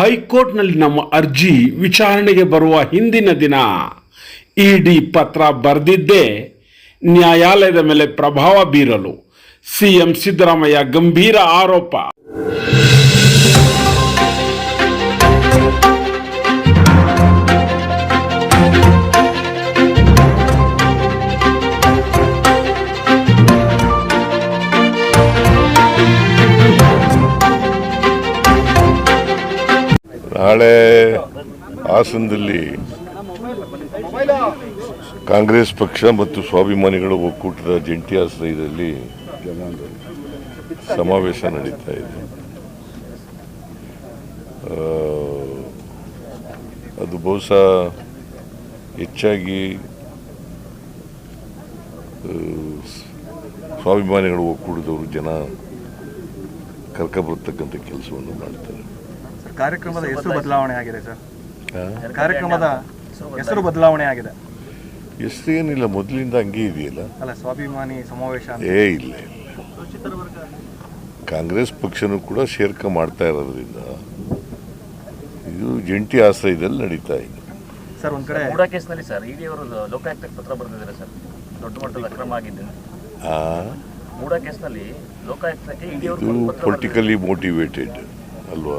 ಹೈಕೋರ್ಟ್ನಲ್ಲಿ ನಮ್ಮ ಅರ್ಜಿ ವಿಚಾರಣೆಗೆ ಬರುವ ಹಿಂದಿನ ದಿನ ಇಡಿ ಪತ್ರ ಬರೆದಿದ್ದೇ ನ್ಯಾಯಾಲಯದ ಮೇಲೆ ಪ್ರಭಾವ ಬೀರಲು ಸಿಎಂ ಸಿದ್ದರಾಮಯ್ಯ ಗಂಭೀರ ಆರೋಪ. ನಾಳೆ ಹಾಸನದಲ್ಲಿ ಕಾಂಗ್ರೆಸ್ ಪಕ್ಷ ಮತ್ತು ಸ್ವಾಭಿಮಾನಿಗಳ ಒಕ್ಕೂಟದ ಜಂಟಿ ಆಶ್ರಯದಲ್ಲಿ ಸಮಾವೇಶ ನಡೀತಾ ಇದೆ. ಅದು ಬಹುಶಃ ಹೆಚ್ಚಾಗಿ ಸ್ವಾಭಿಮಾನಿಗಳು ಒಕ್ಕೂಟದವರು ಜನ ಕರ್ಕೊಬರ್ತಕ್ಕಂಥ ಕೆಲಸವನ್ನು ಮಾಡ್ತಾರೆ. ಕಾರ್ಯಕ್ರಮದ ಹೆಸರು ಬದಲಾವಣೆ ಆಗಿದೆ ಸರ್. ಕಾರ್ಯಕ್ರಮದ ಹೆಸರು ಬದಲಾವಣೆ. ಆಗಿದೆ. ಎಷ್ಟು ಏನಿಲ್ಲ ಮೊದಲಿಂದ ಹಂಗೆ ಇದೆಯಲ್ಲ? ಅಲ್ಲ ಸ್ವಾಭಿಮಾನಿ ಸಮಾವೇಶ ಅಂತ. ಏ ಇಲ್ಲ ಕಾಂಗ್ರೆಸ್ ಪಕ್ಷನೂ ಕೂಡ ಶೇರ್ಕ ಮಾಡ್ತಾ ಇರೋದ್ರಿಂದ ಇದು ಜಂಟಿ ಆಶ್ರಯದಲ್ಲಿ ನಡೀತಾ ಇದೆ. ಸರ್ ಒಂದ್ ಕಡೆ ಮೂಡ ಕೇಸ್ನಲ್ಲಿ ಸರ್ ಇಡಿ ಅವರು ಲೋಕಾಯುಕ್ತಕ್ಕೆ ಪತ್ರ ಬರೆದಿದ್ದಾರೆ ಸರ್. ದೊಡ್ಡ ಮಟ್ಟದ ಅಕ್ರಮ ಆಗಿದ್ದು ಆ, ಮೂಡ ಕೇಸ್ನಲ್ಲಿ ಲೋಕಾಯುಕ್ತಕ್ಕೆ ಇಡಿ ಅವರು ಇದು ಪೊಲಿಟಿಕಲಿ ಮೋಟಿವೇಟೆಡ್ ಅಲ್ವಾ?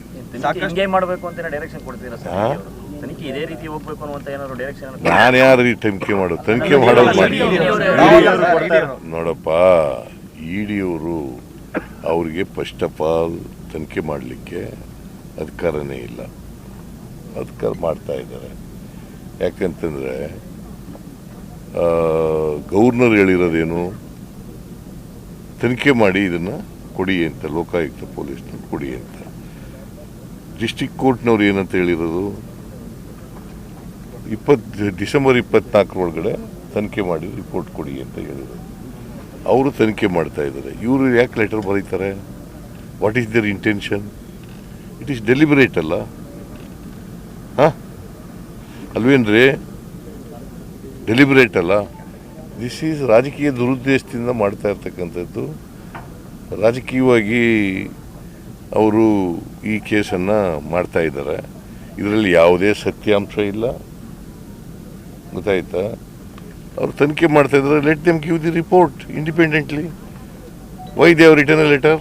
ಮಾಡಬೇಕು ಅಂತ ಡೈರೆಕ್ಷನ್ ಕೊಡ್ತೀರಾ ಸರ್? ತನಿಖೆ ಇದೇ ರೀತಿ ಹೋಗ್ಬೇಕು ಅನ್ನುವಂತ ಏನಾದ್ರು ಡೈರೆಕ್ಷನ್ ನಾನು ಯಾರು ಈ ತನಿಖೆ ಮಾಡೋದು ತನಿಖೆ ಮಾಡೋದು ಮಾಡಿ. ನೋಡಪ್ಪ ಇಡಿಯವರು ಅವ್ರಿಗೆ ಫಸ್ಟ್ ಆಫ್ ಆಲ್ ತನಿಖೆ ಮಾಡಲಿಕ್ಕೆ ಅಧಿಕಾರನೇ ಇಲ್ಲ. ಅಧಿಕಾರ ಮಾಡ್ತಾ ಇದ್ದಾರೆ. ಯಾಕಂತಂದರೆ ಗವರ್ನರ್ ಹೇಳಿರೋದೇನು? ತನಿಖೆ ಮಾಡಿ ಇದನ್ನು ಕೊಡಿ ಅಂತ ಲೋಕಾಯುಕ್ತ ಪೊಲೀಸ್ನ ಕೊಡಿ ಅಂತ. ಡಿಸ್ಟಿಕ್ ಕೋರ್ಟ್ನವ್ರು ಏನಂತ ಹೇಳಿರೋದು ಇಪ್ಪತ್ತು ಡಿಸೆಂಬರ್ ಇಪ್ಪತ್ನಾಲ್ಕರೊಳಗಡೆ ತನಿಖೆ ಮಾಡಿ ರಿಪೋರ್ಟ್ ಕೊಡಿ ಅಂತ ಹೇಳಿದರು. ಅವರು ತನಿಖೆ ಮಾಡ್ತಾ ಇದ್ದಾರೆ. ಇವರು ಯಾಕೆ ಲೆಟರ್ ಬರೀತಾರೆ? What is their intention it is deliberate ಅಲ್ಲ? ಹಾಂ? ಅಲ್ವೇನ್ರಿ ಡೆಲಿಬರೇಟ್ ಅಲ್ಲ? ದಿಸ್ ಈಸ್ ರಾಜಕೀಯ ದುರುದ್ದೇಶದಿಂದ ಮಾಡ್ತಾ ಇರ್ತಕ್ಕಂಥದ್ದು. ರಾಜಕೀಯವಾಗಿ ಅವರು ಈ ಕೇಸನ್ನು ಮಾಡ್ತಾ ಇದ್ದಾರೆ. ಇದರಲ್ಲಿ ಯಾವುದೇ ಸತ್ಯಾಂಶ ಇಲ್ಲ. ಗೊತ್ತಾಯ್ತಾ? ಅವರು ತನಿಖೆ ಮಾಡ್ತಾ ಇದ್ದಾರೆ. Let them give the report independently why they ಅವ್ರ return a letter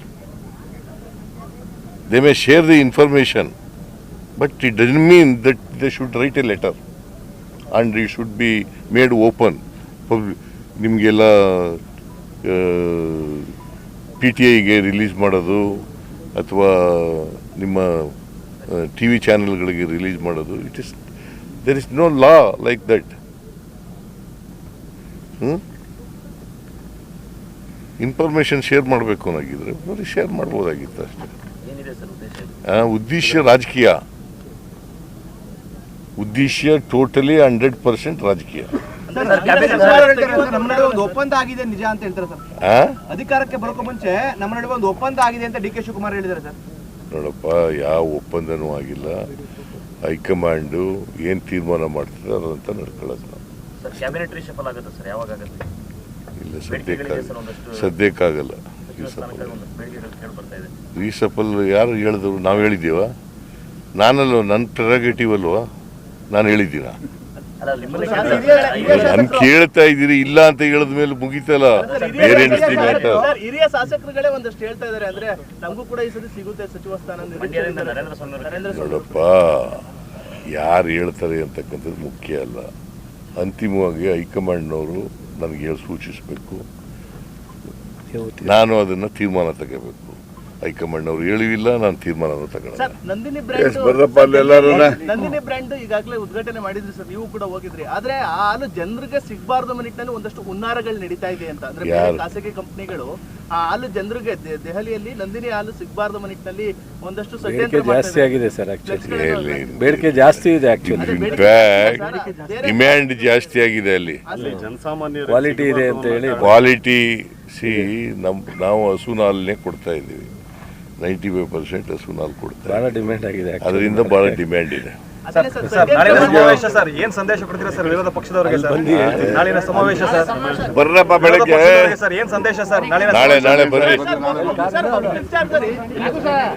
they may share the information but it doesn't mean that they should write a letter and it should be made open ನಿಮಗೆಲ್ಲ P T ಐಗೆ release ಮಾಡೋದು ಅಥವಾ ನಿಮ್ಮ T V ಚಾನೆಲ್ಗಳಿಗೆ release ಮಾಡೋದು it is there is no law like that information share ಮಾಡಬೇಕು ಅನ್ನೋಗಿದ್ರೆ ಬರೀ ಶೇರ್ ಮಾಡ್ಬೋದಾಗಿತ್ತು ಅಷ್ಟೇ. ಉದ್ದೇಶ? ರಾಜಕೀಯ. ಉದ್ದೇಶ ಟೋಟಲಿ ಹಂಡ್ರೆಡ್ ಪರ್ಸೆಂಟ್ ರಾಜಕೀಯ. ನಮ್ಮ ನಡುವೆ ಒಂದು ಒಪ್ಪಂದ ಆಗಿದೆ ನಿಜ ಅಂತ ಹೇಳ್ತಾರೆ ಸರ್. ಆ? ಅಧಿಕಾರಕ್ಕೆ ಬರೋಕೆ ಮುಂಚೆ ನಮ್ಮ ನಡುವೆ ಒಂದು ಒಪ್ಪಂದ ಆಗಿದೆ ಅಂತ ಡಿ ಕೆ ಶಿವಕುಮಾರ್ ಹೇಳಿದ್ದಾರೆ ಸರ್. ನೋಡಪ್ಪ ಯಾವ ಒಪ್ಪಂದನೂ ಆಗಿಲ್ಲ. ಹೈಕಮಾಂಡು ಏನು ತೀರ್ಮಾನ ಮಾಡ್ತಾರೆ ಅದಂತ ನಡ್ಕೊಳ್ಳೋದು ನಾವು. ಸರ್ ಕ್ಯಾಬಿನೆಟ್ ರಿಷಫಲ್ ಆಗುತ್ತೆ ಸರ್ ಯಾವಾಗ ಆಗುತ್ತೆ? ಇಲ್ಲ ಸದ್ಯಕ್ಕಾಗಲ್ಲ. ಬೇಡಿಕೆಗಳು ಕೇಳಿ ರೀಸಫಲ್ ಯಾರು ಹೇಳಿದ್ರು? ನಾವು ಹೇಳಿದ್ದೀವ? ನಾನಲ್ಲ ನನ್ನ ಪ್ರೆರಗೇಟಿವ್ ಅಲ್ವಾ? ನಾನು ಹೇಳಿದ್ದೀನ? ನನ್ ಕೇಳ್ತಾ ಇದ್ದೀರಿ ಇಲ್ಲ ಅಂತ ಹೇಳಿದ ಮೇಲೆ ಮುಗಿತಲ್ಲ? ಹಿರಿಯ ಶಾಸಕರುಗಳೇ ಒಂದಷ್ಟು ಹೇಳ್ತಾ ಇದಾರೆ ಅಂದ್ರೆ ನಮಗೂ ಕೂಡ ಈ ಸತಿ ಸಿಗುತ್ತೆ ಸಚಿವ ಸ್ಥಾನ ನೋಡಪ್ಪ ಯಾರು ಹೇಳ್ತಾರೆ ಅಂತಕ್ಕಂಥದ್ದು ಮುಖ್ಯ ಅಲ್ಲ. ಅಂತಿಮವಾಗಿ ಹೈಕಮಾಂಡ್ನವರು ನನಗೆ ಸೂಚಿಸಬೇಕು. ನಾನು ಅದನ್ನ ತೀರ್ಮಾನ ತಗೋಬೇಕು. ಹೈಕಮಾಂಡ್ನವರು ಹೇಳಿವಿಲ್ಲ ನಾನು ತೀರ್ಮಾನ ತಗೊಂಡೆ ಸರ್ ನಂದಿನಿ ಬ್ರ್ಯಾಂಡ್ ಈಗಾಗಲೇ ಉದ್ಘಾಟನೆ ಮಾಡಿದ್ರಿ ಸರ್ ನೀವು ಕೂಡ ಹೋಗಿದ್ರಿ. ಆದ್ರೆ ಆ ಹಾಲು ಜನರಿಗೆ ಸಿಗಬಾರ್ದು ನಿಟ್ಟಿನಲ್ಲಿ ಒಂದಷ್ಟು ಉನ್ನಾರಗಳು ನಡೀತಾ ಇದೆ ಅಂತ. ಅಂದ್ರೆ ಬೇರೆ ಖಾಸಗಿ ಕಂಪನಿಗಳು ಆ ಹಾಲು ಜನರಿಗೆ ದೆಹಲಿಯಲ್ಲಿ ನಂದಿನಿ ಹಾಲು ಸಿಗಬಾರ್ದು ನಿಟ್ಟಿನಲ್ಲಿ ಒಂದಷ್ಟು ಜಾಸ್ತಿ ಆಗಿದೆ ಸರ್ ಆಕ್ಚುಲಿ. ಬೇಡಿಕೆ ಜಾಸ್ತಿ ಇದೆ ಡಿಮ್ಯಾಂಡ್ ಜಾಸ್ತಿ ಆಗಿದೆ ಅಲ್ಲಿ. ಕ್ವಾಲಿಟಿ ಇದೆ ಅಂತ ಹೇಳಿ. ಕ್ವಾಲಿಟಿ ಸಿ ನಮ್ ನಾವು ಹಸುನ ಹಾಲನ್ನೇ ಕೊಡ್ತಾ ಇದ್ದೀವಿ. ನೈಂಟಿ ಫೈವ್ ಪರ್ಸೆಂಟ್ ಹಸುನ ಹಾಲು ಕೊಡ್ತಾರೆ ಬಹಳ ಡಿಮ್ಯಾಂಡ್ ಆಗಿದೆ ಅದರಿಂದ ಬಹಳ ಡಿಮ್ಯಾಂಡ್ ಇದೆ ಸರ್ ಸರ್ ಷಡ್ಯಂತ್ರ ನಾಳಿನ ಸರ್ ಏನ್ ಸಂದೇಶ ಕೊಡ್ತೀರಾ ಸರ್ ವಿರೋಧ ಪಕ್ಷದವರಿಗೆ ಸರ್ ನಾಳಿನ ಸಮಾವೇಶ ಸರ್ ಬರ್ರಪ್ಪ ಬೆಳಗ್ಗೆ ಸರ್ ಏನ್ ಸಂದೇಶ ಸರ್ ನಾಳೆ ನಾಳೆ ಬರ್ರಿ ಸರ್, ಸರ್, ಸರ್,